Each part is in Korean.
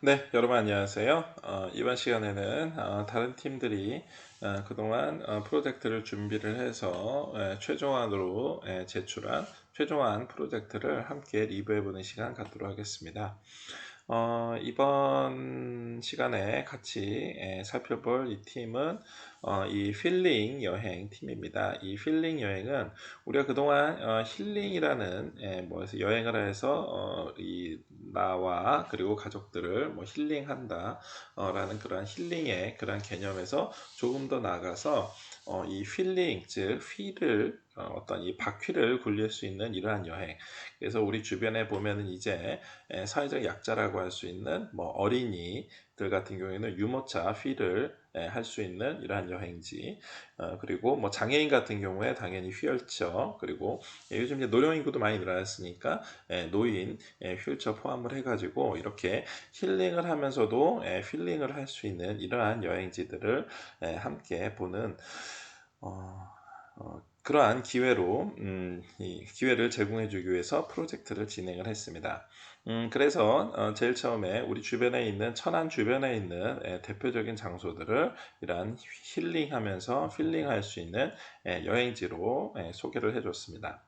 네, 여러분 안녕하세요. 어, 이번 시간에는 어, 다른 팀들이 어, 그동안 어, 프로젝트를 준비를 해서 에, 최종안으로 에, 제출한 최종안 프로젝트를 함께 리뷰해보는 시간 갖도록 하겠습니다. 어, 이번 시간에 같이 에, 살펴볼 이 팀은 어, 이 필링 여행 팀입니다. 이 필링 여행은 우리가 그동안 어, 힐링이라는 에, 뭐에서 여행을 해서 어, 이 나와 그리고 가족들을 뭐 힐링한다 어, 라는 그러한 힐링의 그러한 개념에서 조금 더 나아가서 어, 이 필링 즉 휠을 어, 떤이 바퀴를 굴릴 수 있는 이러한 여행. 그래서 우리 주변에 보면은 이제 사회적 약자라고 할 수 있는 뭐 어린이 들 같은 경우에는 유모차 휠을 할 수 있는 이러한 여행지. 어, 그리고 뭐 장애인 같은 경우에 당연히 휠처 그리고 요즘 이제 노령 인구도 많이 늘어났으니까 노인 휠처 포함을 해가지고 이렇게 힐링을 하면서도 힐링을 할 수 있는 이러한 여행지들을 함께 보는 어, 어, 그러한 기회로 음, 이 기회를 제공해 주기 위해서 프로젝트를 진행을 했습니다. 음, 그래서 어, 제일 처음에 우리 주변에 있는 천안 주변에 있는 에, 대표적인 장소들을 이러한 힐링하면서 필링할 수 있는 에, 여행지로 에, 소개를 해줬습니다.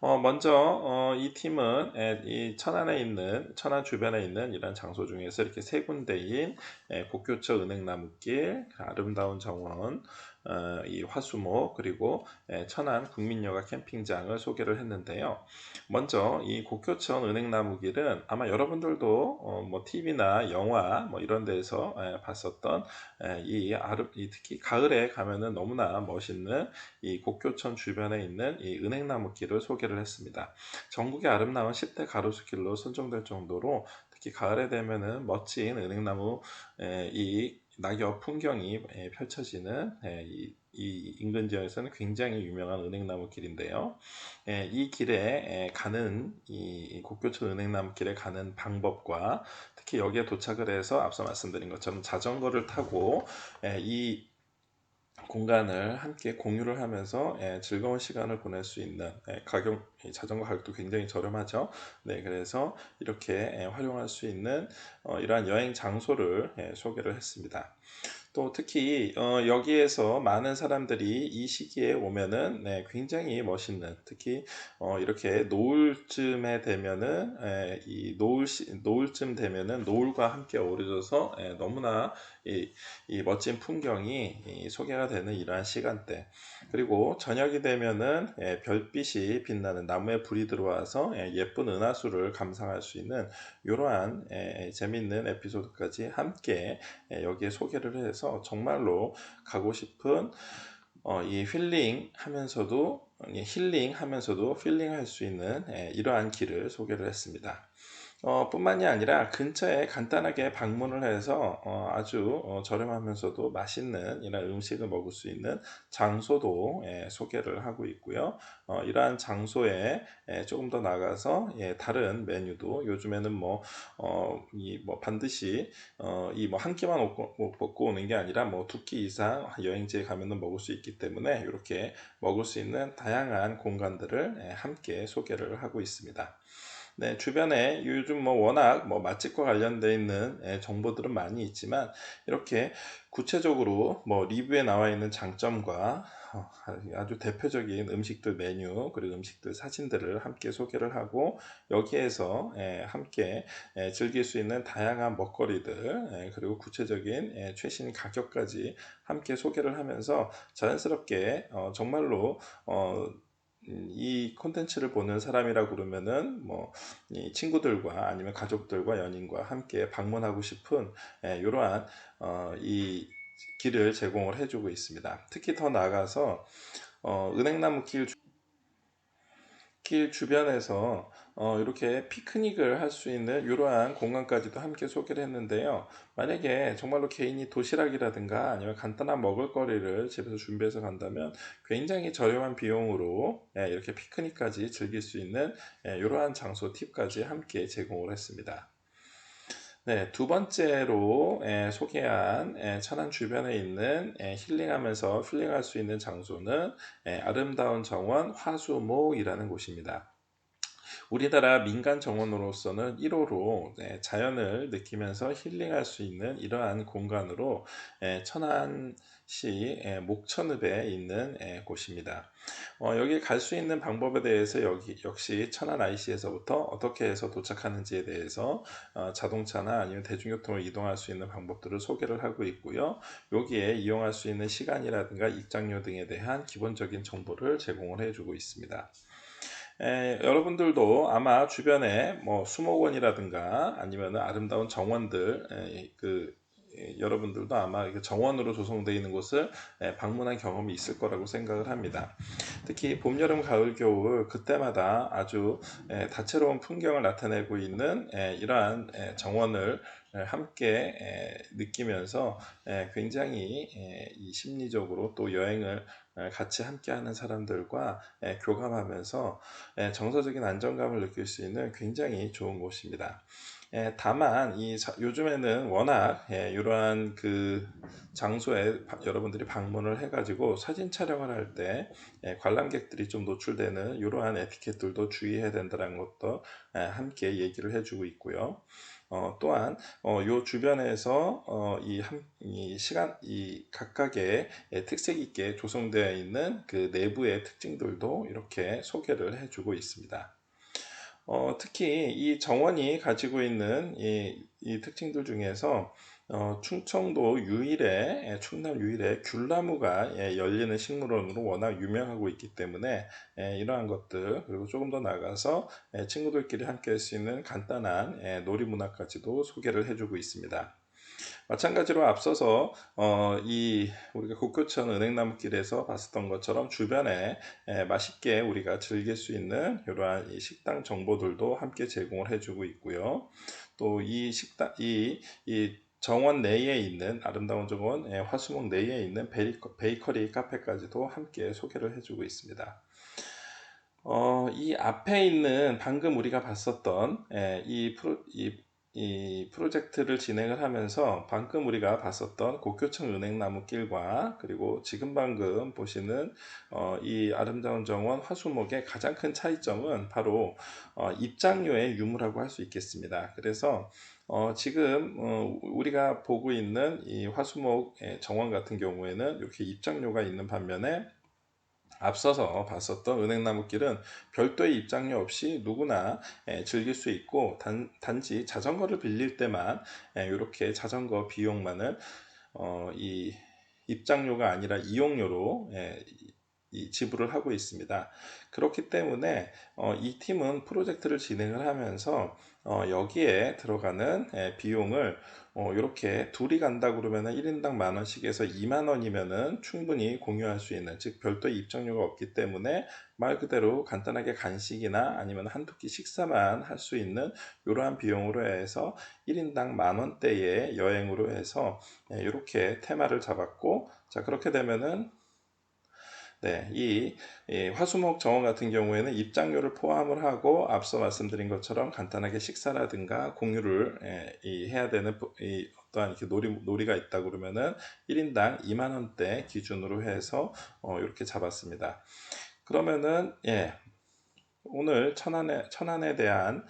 어, 먼저 어, 이 팀은 에, 이 천안에 있는 천안 주변에 있는 이런 장소 중에서 이렇게 세 군데인 에, 곡교처 은행나무길, 아름다운 정원, 어, 이 화수모 그리고 천안 국민여가 캠핑장을 소개를 했는데요. 먼저 이 곡교천 은행나무길은 아마 여러분들도 어, 뭐 TV나 영화 뭐 이런 데서 봤었던 이 아름 이 특히 가을에 가면은 너무나 멋있는 이 곡교천 주변에 있는 이 은행나무길을 소개를 했습니다. 전국의 아름다운 10대 가로수길로 선정될 정도로 특히 가을에 되면은 멋진 은행나무 이 낙엽 풍경이 예, 펼쳐지는 예, 이, 인근 지역에서는 굉장히 유명한 은행나무 길인데요. 예, 이 길에 가는 이 곡교촌 은행나무 길에 가는 방법과 특히 여기에 도착을 해서 앞서 말씀드린 것처럼 자전거를 타고 이 공간을 함께 공유를 하면서 예, 즐거운 시간을 보낼 수 있는 예, 가격 자전거 가격도 굉장히 저렴하죠. 네, 그래서 이렇게 예, 활용할 수 있는 어, 이러한 여행 장소를 예, 소개를 했습니다. 또 특히 어, 여기에서 많은 사람들이 이 시기에 오면은 네, 굉장히 멋있는 특히 어, 이렇게 노을쯤에 되면은 에, 이 노을 시, 노을쯤 되면은 노을과 함께 어우러져서 에, 너무나 이, 이, 멋진 풍경이 이, 소개가 되는 이러한 시간대 그리고 저녁이 되면은 에, 별빛이 빛나는 나무에 불이 들어와서 에, 예쁜 은하수를 감상할 수 있는 이러한 에, 재밌는 에피소드까지 함께 에, 여기에 소개를 해서 정말로 가고 싶은 어, 이 힐링 하면서도 힐링 하면서도 필링 할 수 있는 예, 이러한 길을 소개를 했습니다. 어, 뿐만이 아니라 근처에 간단하게 방문을 해서 어, 아주 어, 저렴하면서도 맛있는 이런 음식을 먹을 수 있는 장소도 예, 소개를 하고 있고요. 어, 이러한 장소에 예, 조금 더 나가서 예, 다른 메뉴도 요즘에는 뭐, 어, 이, 뭐 반드시 어, 이뭐 한 끼만 먹고, 오는 게 아니라 뭐 두 끼 이상 여행지에 가면은 먹을 수 있기 때문에 이렇게 먹을 수 있는 다양한 공간들을 예, 함께 소개를 하고 있습니다. 네, 주변에 요즘 뭐 워낙 뭐 맛집과 관련되어 있는 예, 정보들은 많이 있지만 이렇게 구체적으로 뭐 리뷰에 나와 있는 장점과 어, 아주 대표적인 음식들 메뉴 그리고 음식들 사진들을 함께 소개를 하고 여기에서 예, 함께 예, 즐길 수 있는 다양한 먹거리들 그리고 구체적인 최신 가격까지 함께 소개를 하면서 자연스럽게 어, 정말로 어, 음, 이 콘텐츠를 보는 사람이라 그러면은 뭐 친구들과 아니면 가족들과 연인과 함께 방문하고 싶은 이러한 어, 이 길을 제공을 해주고 있습니다. 특히 더 나아가서 어, 은행나무 길길 주변에서 어, 이렇게 피크닉을 할 수 있는 이러한 공간까지도 함께 소개를 했는데요. 만약에 정말로 개인이 도시락이라든가 아니면 간단한 먹을거리를 집에서 준비해서 간다면 굉장히 저렴한 비용으로 예, 이렇게 피크닉까지 즐길 수 있는 예, 이러한 장소 팁까지 함께 제공을 했습니다. 네, 두 번째로 에, 소개한 에, 천안 주변에 있는 에, 힐링하면서 힐링할 수 있는 장소는 아름다운 정원 화수모이라는 곳입니다. 우리나라 민간 정원으로서는 1호로 네, 자연을 느끼면서 힐링할 수 있는 이러한 공간으로 예, 천안시 예, 목천읍에 있는 예, 곳입니다. 어, 여기 갈 수 있는 방법에 대해서 여기 역시 천안 IC에서부터 어떻게 해서 도착하는지에 대해서 어, 자동차나 아니면 대중교통을 이동할 수 있는 방법들을 소개를 하고 있고요. 여기에 이용할 수 있는 시간이라든가 입장료 등에 대한 기본적인 정보를 제공을 해주고 있습니다. 에, 여러분들도 아마 주변에 뭐 수목원이라든가 아니면 아름다운 정원들 에, 그 에, 여러분들도 아마 정원으로 조성되어 있는 곳을 에, 방문한 경험이 있을 거라고 생각을 합니다. 특히 봄, 여름, 가을, 겨울 그때마다 아주 에, 다채로운 풍경을 나타내고 있는 에, 이러한 에, 정원을 함께 느끼면서 굉장히 심리적으로 또 여행을 같이 함께하는 사람들과 교감하면서 정서적인 안정감을 느낄 수 있는 굉장히 좋은 곳입니다. 다만 이 요즘에는 워낙 이러한 그 장소에 여러분들이 방문을 해가지고 사진 촬영을 할때 관람객들이 좀 노출되는 이러한 에티켓들도 주의해야 된다는 것도 함께 얘기를 해주고 있고요. 어, 또한 어, 요 주변에서 어, 이, 한, 이 시간 이 각각의 예, 특색 있게 조성되어 있는 그 내부의 특징들도 이렇게 소개를 해주고 있습니다. 어, 특히 이 정원이 가지고 있는 이, 이 특징들 중에서 어, 충청도 유일의 예, 충남 유일의 귤나무가 예, 열리는 식물원으로 워낙 유명하고 있기 때문에 예, 이러한 것들 그리고 조금 더 나가서 예, 친구들끼리 함께 할 수 있는 간단한 예, 놀이문화까지도 소개를 해주고 있습니다. 마찬가지로 앞서서 어, 이 우리가 국교천 은행나무길에서 봤었던 것처럼 주변에 에, 맛있게 우리가 즐길 수 있는 이러한 식당 정보들도 함께 제공을 해주고 있고요. 또 이 식당 이, 이 정원 내에 있는 아름다운 정원 예, 화수목 내에 있는 베이커 리 카페까지도 함께 소개를 해주고 있습니다. 어, 이 앞에 있는 방금 우리가 봤었던 예, 이, 프로, 이, 이 프로젝트를 진행을 하면서 방금 우리가 봤었던 고교청 은행나무길과 그리고 지금 방금 보시는 어, 이 아름다운 정원 화수목의 가장 큰 차이점은 바로 어, 입장료의 유무라고 할 수 있겠습니다. 그래서 어, 지금 어, 우리가 보고 있는 이 화수목 정원 같은 경우에는 이렇게 입장료가 있는 반면에 앞서서 봤었던 은행나무길은 별도의 입장료 없이 누구나 즐길 수 있고 단, 단지 자전거를 빌릴 때만 이렇게 자전거 비용만을 어, 이 입장료가 아니라 이용료로 이 지불을 하고 있습니다. 그렇기 때문에 어, 이 팀은 프로젝트를 진행을 하면서 어, 여기에 들어가는 에, 비용을 어, 이렇게 둘이 간다 그러면 1인당 만 원씩에서 2만 원이면은 충분히 공유할 수 있는 즉 별도의 입장료가 없기 때문에 말 그대로 간단하게 간식이나 아니면 한두 끼 식사만 할 수 있는 이러한 비용으로 해서 1인당 만 원대의 여행으로 해서 이렇게 테마를 잡았고 자 그렇게 되면은 네, 이, 이, 화수목 정원 같은 경우에는 입장료를 포함을 하고 앞서 말씀드린 것처럼 간단하게 식사라든가 공유를 예, 이, 해야 되는 이, 어떠한 이렇게 놀이, 놀이가 있다 그러면은 1인당 2만 원대 기준으로 해서 어, 이렇게 잡았습니다. 그러면은 예, 오늘 천안에 천안에 대한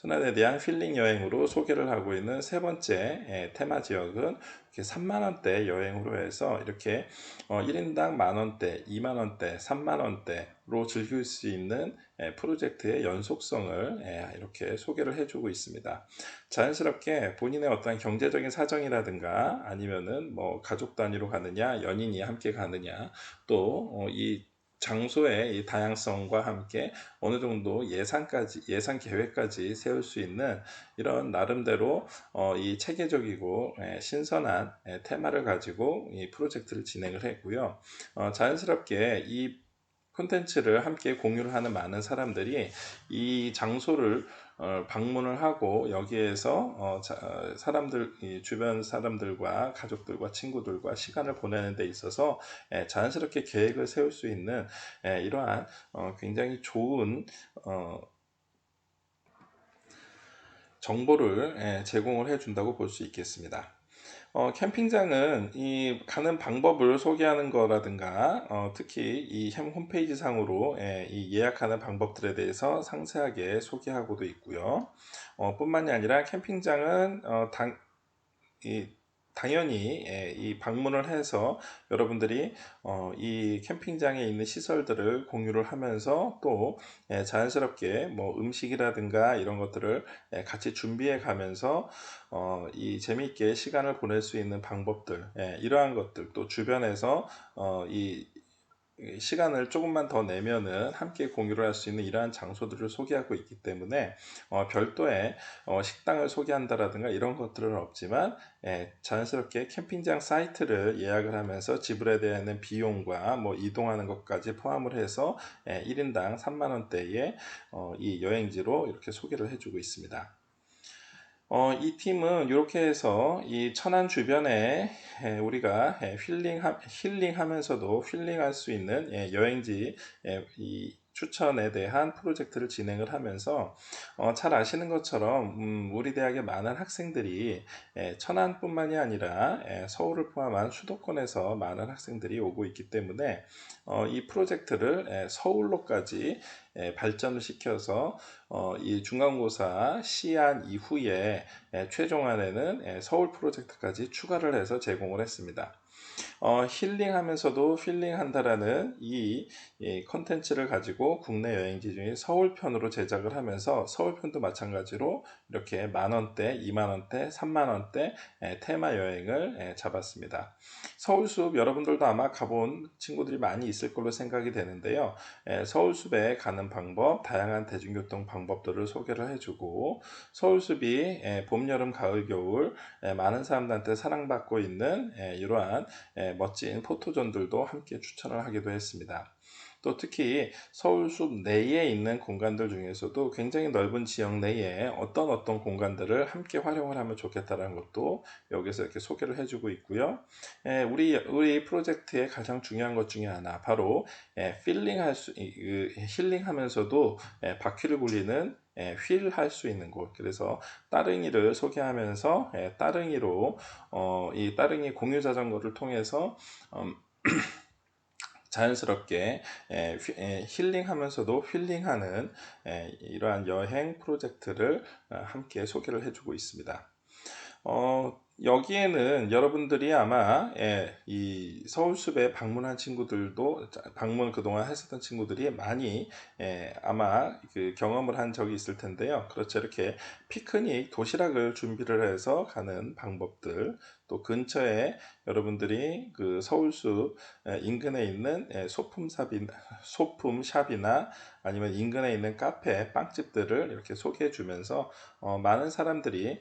천안에 대한 필링 여행으로 소개를 하고 있는 세 번째 예, 테마 지역은 3만 원대 여행으로 해서 이렇게 1인당 어, 만원대, 2만 원대, 3만 원대로 즐길 수 있는 예, 프로젝트의 연속성을 예, 이렇게 소개를 해주고 있습니다. 자연스럽게 본인의 어떤 경제적인 사정이라든가 아니면은 뭐 가족 단위로 가느냐, 연인이 함께 가느냐, 또이 어, 장소의 이 다양성과 함께 어느 정도 예산까지 예산 계획까지 세울 수 있는 이런 나름대로 어, 이 체계적이고 예, 신선한 예, 테마를 가지고 이 프로젝트를 진행을 했고요. 어, 자연스럽게 이 콘텐츠를 함께 공유를 하는 많은 사람들이 이 장소를 어, 방문을 하고 여기에서 어, 자, 사람들 주변 사람들과 가족들과 친구들과 시간을 보내는 데 있어서 에, 예, 자연스럽게 계획을 세울 수 있는 에, 예, 이러한 어, 굉장히 좋은 어, 정보를 에, 예, 제공을 해 준다고 볼 수 있겠습니다. 어, 캠핑장은 이 가는 방법을 소개하는 거라든가 어, 특히 이 홈페이지 상으로 예, 이 예약하는 방법들에 대해서 상세하게 소개하고도 있고요. 어, 뿐만이 아니라 캠핑장은 어, 당, 이 당연히 예, 이 방문을 해서 여러분들이 어, 이 캠핑장에 있는 시설들을 공유를 하면서 또 예, 자연스럽게 뭐 음식이라든가 이런 것들을 예, 같이 준비해 가면서 어, 이 재미있게 시간을 보낼 수 있는 방법들 이러한 것들 또 주변에서 이 시간을 조금만 더 내면은 함께 공유를 할 수 있는 이러한 장소들을 소개하고 있기 때문에 어, 별도의 어, 식당을 소개한다라든가 이런 것들은 없지만 예, 자연스럽게 캠핑장 사이트를 예약을 하면서 지불해야 되는 비용과 뭐 이동하는 것까지 포함을 해서 예, 1인당 3만 원대의 어, 이 여행지로 이렇게 소개를 해주고 있습니다. 어, 이 팀은 이렇게 해서 이 천안 주변에 에, 우리가 에, 힐링 힐링하면서도 힐링할 수 있는 예, 여행지 추천에 대한 프로젝트를 진행을 하면서 어, 잘 아시는 것처럼 음, 우리 대학의 많은 학생들이 예, 천안뿐만이 아니라 예, 서울을 포함한 수도권에서 많은 학생들이 오고 있기 때문에 어, 이 프로젝트를 예, 서울로까지 예, 발전을 시켜서 어, 이 중간고사 시한 이후에 예, 최종안에는 예, 서울 프로젝트까지 추가를 해서 제공을 했습니다. 어, 힐링하면서도 필링한다라는 이, 이 컨텐츠를 가지고 국내 여행지 중에 서울편으로 제작을 하면서 서울편도 마찬가지로 이렇게 만원대, 이만원대, 삼만원대 테마 여행을 잡았습니다. 서울숲 여러분들도 아마 가본 친구들이 많이 있을 걸로 생각이 되는데요. 서울숲에 가는 방법, 다양한 대중교통 방법들을 소개를 해주고 서울숲이 봄, 여름, 가을, 겨울 많은 사람들한테 사랑받고 있는 이러한 멋진 포토존들도 함께 추천을 하기도 했습니다. 또 특히 서울숲 내에 있는 공간들 중에서도 굉장히 넓은 지역 내에 어떤 어떤 공간들을 함께 활용을 하면 좋겠다는 것도 여기서 이렇게 소개를 해주고 있고요. 예, 우리 우리 프로젝트의 가장 중요한 것 중에 하나 바로 예, 필링 할수 그, 힐링하면서도 예, 바퀴를 굴리는 휠 할 수 있는 곳 그래서 따릉이를 소개하면서 따릉이로 어, 이 따릉이 공유 자전거를 통해서 음, 자연스럽게 힐링하면서도 힐링하는 이러한 여행 프로젝트를 어, 함께 소개를 해주고 있습니다. 어, 여기에는 여러분들이 아마 예, 이 서울숲에 방문한 친구들도 방문 그동안 했었던 친구들이 많이 예, 아마 그 경험을 한 적이 있을 텐데요. 그렇죠. 이렇게 피크닉 도시락을 준비를 해서 가는 방법들 또 근처에 여러분들이 그 서울숲 예, 인근에 있는 예, 소품샵이나 소품샵이나 아니면 인근에 있는 카페 빵집들을 이렇게 소개해 주면서 어, 많은 사람들이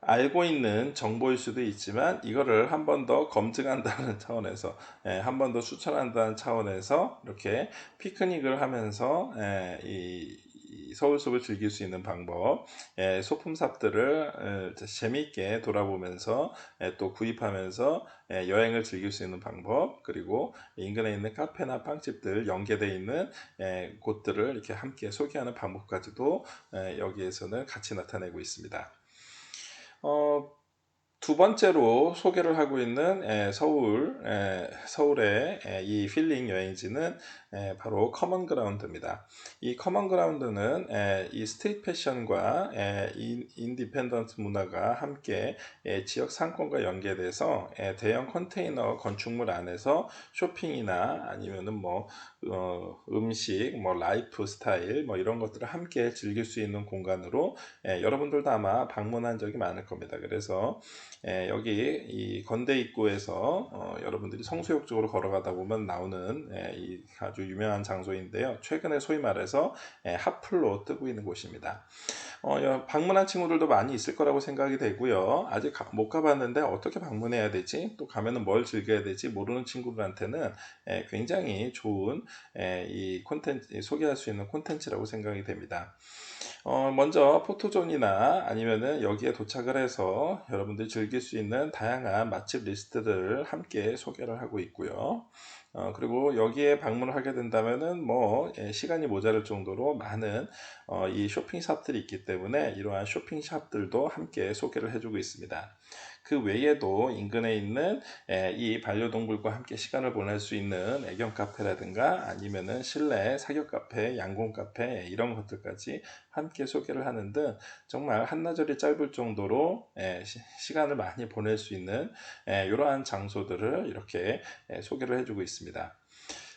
알고 있는 정보일 수도 있지만 이거를 한 번 더 검증한다는 차원에서 예, 한 번 더 추천한다는 차원에서 이렇게 피크닉을 하면서 예, 이 서울숲을 즐길 수 있는 방법, 예, 소품 삽들을 예, 재미있게 돌아보면서 예, 또 구입하면서 예, 여행을 즐길 수 있는 방법, 그리고 인근에 있는 카페나 빵집들 연계되어 있는 예, 곳들을 이렇게 함께 소개하는 방법까지도 예, 여기에서는 같이 나타내고 있습니다. 어, 두 번째로 소개를 하고 있는 에, 서울, 에, 서울의 에, 이 필링 여행지는 바로 커먼 그라운드입니다. 이 커먼 그라운드는 이 스트릿 패션과 인디펜던트 문화가 함께 지역 상권과 연계돼서 대형 컨테이너 건축물 안에서 쇼핑이나 아니면은 뭐 어, 음식, 뭐 라이프 스타일, 뭐 이런 것들을 함께 즐길 수 있는 공간으로 여러분들도 아마 방문한 적이 많을 겁니다. 그래서 여기 이 건대 입구에서 어, 여러분들이 성수역 쪽으로 걸어가다 보면 나오는 이 아주 유명한 장소인데요. 최근에 소위 말해서 예, 핫플로 뜨고 있는 곳입니다. 어, 방문한 친구들도 많이 있을 거라고 생각이 되고요. 아직 가, 못 가봤는데 어떻게 방문해야 되지? 또 가면은 뭘 즐겨야 되지? 모르는 친구들한테는 예, 굉장히 좋은 예, 이 콘텐츠 소개할 수 있는 콘텐츠라고 생각이 됩니다. 어, 먼저 포토존이나 아니면은 여기에 도착을 해서 여러분들이 즐길 수 있는 다양한 맛집 리스트들을 함께 소개를 하고 있고요. 어, 그리고 여기에 방문을 하게 된다면은 뭐 예, 시간이 모자랄 정도로 많은 어, 이 쇼핑샵들이 있기 때문에 이러한 쇼핑샵들도 함께 소개를 해주고 있습니다. 그 외에도 인근에 있는 예, 이 반려동물과 함께 시간을 보낼 수 있는 애견 카페라든가 아니면은 실내 사격 카페, 양궁 카페 이런 것들까지 함께 소개를 하는 등 정말 한나절이 짧을 정도로 예, 시간을 많이 보낼 수 있는 이러한 장소들을 이렇게 소개를 해주고 있습니다.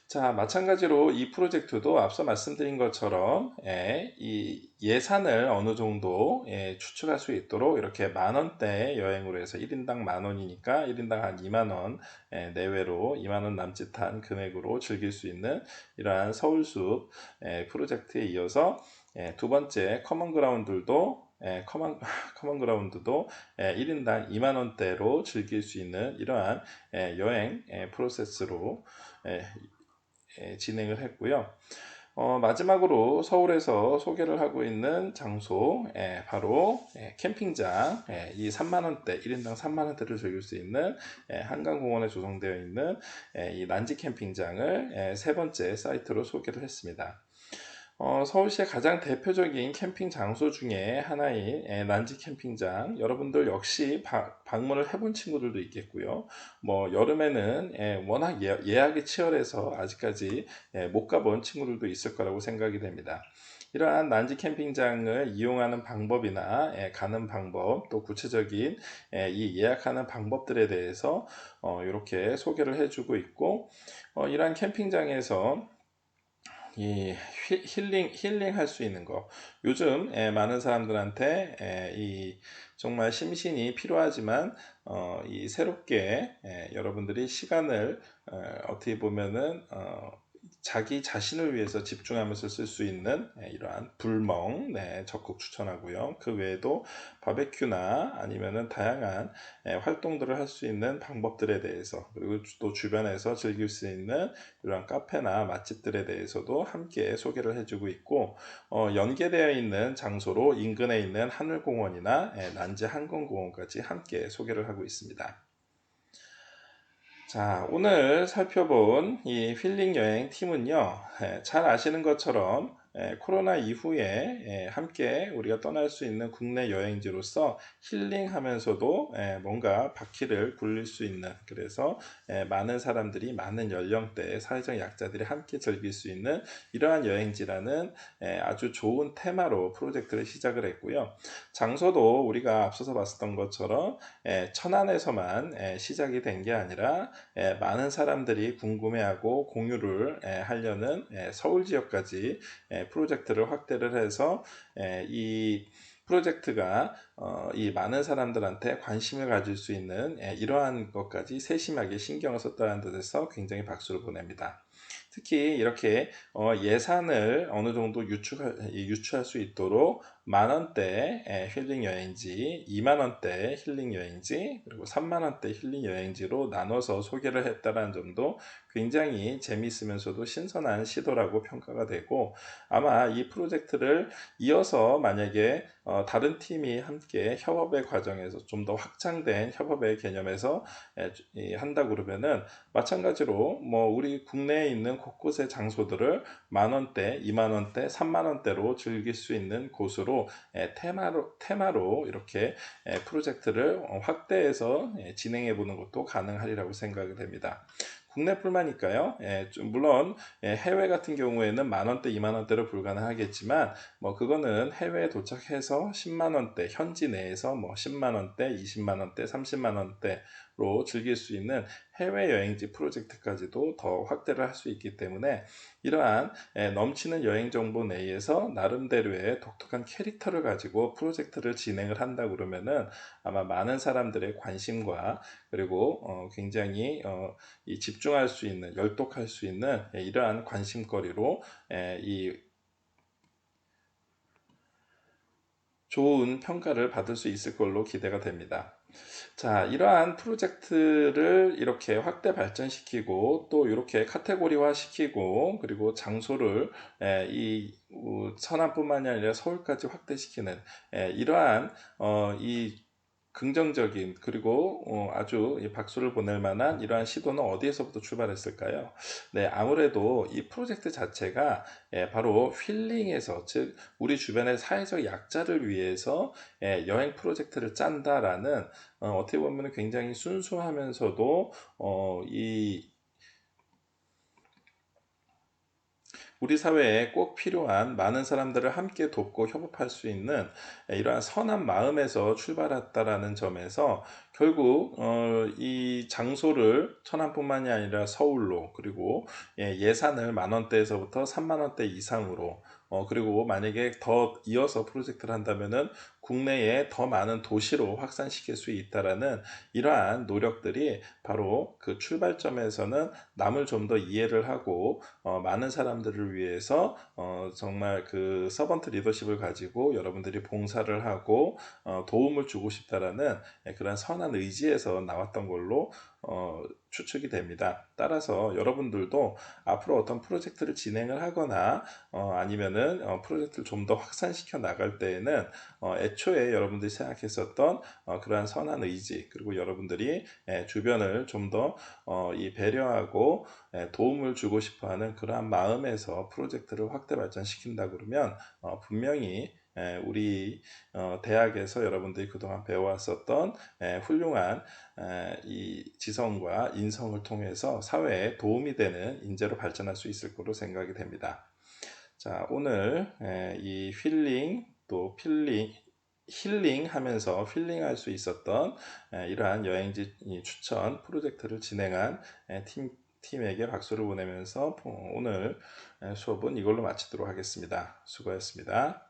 자, 마찬가지로 이 프로젝트도 앞서 말씀드린 것처럼 예, 이 예산을 어느 정도 예, 추측할 수 있도록 이렇게 만 원대 여행으로 해서 1인당 만 원이니까 1인당 한 2만 원 예, 내외로 2만 원 남짓한 금액으로 즐길 수 있는 이러한 서울숲 예, 프로젝트에 이어서 예, 두 번째 커먼 그라운드도 예, 커먼, 커먼 그라운드도 예, 1인당 2만 원대로 즐길 수 있는 이러한 예, 여행 예, 프로세스로 예, 예, 진행을 했고요. 어, 마지막으로 서울에서 소개를 하고 있는 장소 예, 바로 예, 캠핑장 예, 이 3만원대 1인당 3만원대를 즐길 수 있는 예, 한강공원에 조성되어 있는 예, 이 난지 캠핑장을 예, 세 번째 사이트로 소개를 했습니다. 어, 서울시의 가장 대표적인 캠핑 장소 중에 하나인 예, 난지 캠핑장. 여러분들 역시 바, 방문을 해본 친구들도 있겠고요. 뭐 여름에는 예, 워낙 예, 약이 치열해서 아직까지 예, 못 가본 친구들도 있을 거라고 생각이 됩니다. 이러한 난지 캠핑장을 이용하는 방법이나 예, 가는 방법 또 구체적인 예, 이 예약하는 방법들에 대해서 어, 이렇게 소개를 해주고 있고 어, 이러한 캠핑장에서 이 힐링 힐링 할 수 있는 거. 요즘 에, 예, 많은 사람들한테 에, 예, 이 정말 심신이 필요하지만 어, 이 새롭게 에, 예, 여러분들이 시간을 어, 어떻게 보면은 어, 자기 자신을 위해서 집중하면서 쓸 수 있는 네, 이러한 불멍 네, 적극 추천하고요. 그 외에도 바베큐나 아니면은 다양한 네, 활동들을 할 수 있는 방법들에 대해서 그리고 또 주변에서 즐길 수 있는 이러한 카페나 맛집들에 대해서도 함께 소개를 해주고 있고 어, 연계되어 있는 장소로 인근에 있는 하늘공원이나 네, 난지 한강공원까지 함께 소개를 하고 있습니다. 자, 오늘 살펴본 이 힐링 여행 팀은요, 예, 잘 아시는 것처럼 예, 코로나 이후에 예, 함께 우리가 떠날 수 있는 국내 여행지로서 힐링하면서도 예, 뭔가 바퀴를 굴릴 수 있는 그래서 많은 사람들이 많은 연령대 사회적 약자들이 함께 즐길 수 있는 이러한 여행지라는 아주 좋은 테마로 프로젝트를 시작을 했고요. 장소도 우리가 앞서서 봤었던 것처럼 천안에서만 시작이 된 게 아니라 많은 사람들이 궁금해하고 공유를 하려는 서울 지역까지 프로젝트를 확대를 해서 이 프로젝트가 어, 이 많은 사람들한테 관심을 가질 수 있는 이러한 것까지 세심하게 신경을 썼다는 뜻에서 굉장히 박수를 보냅니다. 특히 이렇게 어, 예산을 어느 정도 유축할, 유추할 수 있도록 만원대 힐링 여행지, 2만원대 힐링 여행지, 그리고 3만원대 힐링 여행지로 나눠서 소개를 했다는 점도 굉장히 재미있으면서도 신선한 시도라고 평가가 되고 아마 이 프로젝트를 이어서 만약에 어, 다른 팀이 함께 협업의 과정에서 좀 더 확장된 협업의 개념에서 에, 한다 그러면은 마찬가지로 뭐 우리 국내에 있는 곳곳의 장소들을 만원대, 2만원대, 3만원대로 즐길 수 있는 곳으로 테마로, 테마로 이렇게 프로젝트를 어, 확대해서 진행해 보는 것도 가능하리라고 생각이 됩니다. 국내뿐만이니까요. 예, 물론 예, 해외 같은 경우에는 만 원대, 이만 원대로 불가능하겠지만 뭐 그거는 해외에 도착해서 10만 원대 현지 내에서 뭐 10만 원대, 20만 원대, 30만 원대로 즐길 수 있는 해외 여행지 프로젝트까지도 더 확대를 할 수 있기 때문에 이러한 예, 넘치는 여행 정보 내에서 나름대로의 독특한 캐릭터를 가지고 프로젝트를 진행을 한다 그러면은 아마 많은 사람들의 관심과 그리고 어, 굉장히 어, 집 중할 수 있는 열독할 수 있는 예, 이러한 관심거리로 예, 이 좋은 평가를 받을 수 있을 걸로 기대가 됩니다. 자, 이러한 프로젝트를 이렇게 확대 발전시키고 또 이렇게 카테고리화 시키고 그리고 장소를 에, 이 우, 천안뿐만이 아니라 서울까지 확대시키는 에, 이러한 어, 이 긍정적인 그리고 어, 아주 이 박수를 보낼 만한 이러한 시도는 어디에서부터 출발했을까요? 네, 아무래도 이 프로젝트 자체가 예, 바로 힐링에서 즉 우리 주변의 사회적 약자를 위해서 예, 여행 프로젝트를 짠다라는 어, 어떻게 보면 굉장히 순수하면서도 어, 이 우리 사회에 꼭 필요한 많은 사람들을 함께 돕고 협업할 수 있는 이러한 선한 마음에서 출발했다라는 점에서 결국 어, 이 장소를 천안뿐만이 아니라 서울로 그리고 예, 산을 만 원대에서부터 3만 원대 이상으로 어, 그리고 만약에 더 이어서 프로젝트를 한다면은 국내에 더 많은 도시로 확산시킬 수 있다라는 이러한 노력들이 바로 그 출발점에서는 남을 좀 더 이해를 하고 어, 많은 사람들을 위해서 어, 정말 그 서번트 리더십을 가지고 여러분들이 봉사를 하고 어, 도움을 주고 싶다라는 그런 선한 의지에서 나왔던 걸로 어, 추측이 됩니다. 따라서 여러분들도 앞으로 어떤 프로젝트를 진행을 하거나 어, 아니면은 어, 프로젝트를 좀 더 확산시켜 나갈 때에는 어, 애초에 여러분들이 생각했었던 어, 그러한 선한 의지 그리고 여러분들이 예, 주변을 좀더 어, 이 배려하고 예, 도움을 주고 싶어하는 그러한 마음에서 프로젝트를 확대 발전시킨다 그러면 어, 분명히 예, 우리 어, 대학에서 여러분들이 그동안 배워왔었던 예, 훌륭한 이 지성과 인성을 통해서 사회에 도움이 되는 인재로 발전할 수 있을 거로 생각이 됩니다. 자, 오늘 이 힐링 또 필링 힐링 하면서 힐링할 수 있었던 이러한 여행지 추천 프로젝트를 진행한 팀, 팀에게 박수를 보내면서 오늘 수업은 이걸로 마치도록 하겠습니다. 수고하셨습니다.